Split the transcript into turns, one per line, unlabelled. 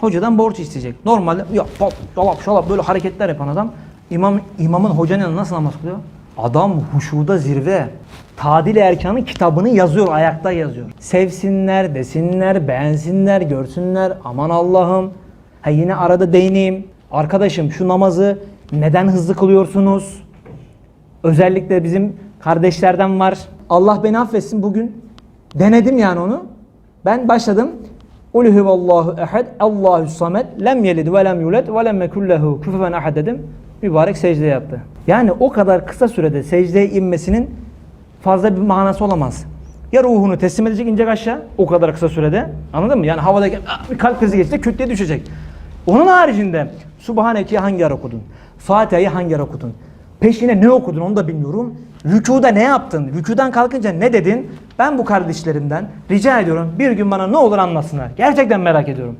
Hocadan borç isteyecek. Normalde ya pop, dolap, şalap böyle hareketler yapan adam imam imamın hocanın nasıl namaz kılıyor? Adam huşuda zirve. Tadil Erkan'ın kitabını yazıyor, ayakta yazıyor. Sevsinler, desinler, beğensinler, görsünler. Aman Allah'ım. Ha yine arada değineyim. Arkadaşım şu namazı neden hızlı kılıyorsunuz? Özellikle bizim kardeşlerden var. Allah beni affetsin bugün. Denedim yani onu. Ben başladım. Ul huvallahu ehad, Allahu samed, lem yelid ve lem yulad ve lem yekul lehu kufuven ahad dedim. Mübarek secdeye yattı. Yani o kadar kısa sürede secdeye inmesinin fazla bir manası olamaz. Ya ruhunu teslim edecek inecek aşağı o kadar kısa sürede. Anladın mı? Yani havadayken ah, bir kalp krizi geçti küt diye düşecek. Onun haricinde Subhaneke'yi hangi ara okudun? Fatiha'yı hangi ara okudun? Peşine ne okudun onu da bilmiyorum. Rükuda ne yaptın? Rükudan kalkınca ne dedin? Ben bu kardeşlerimden rica ediyorum bir gün bana ne olur anlatsınlar. Gerçekten merak ediyorum.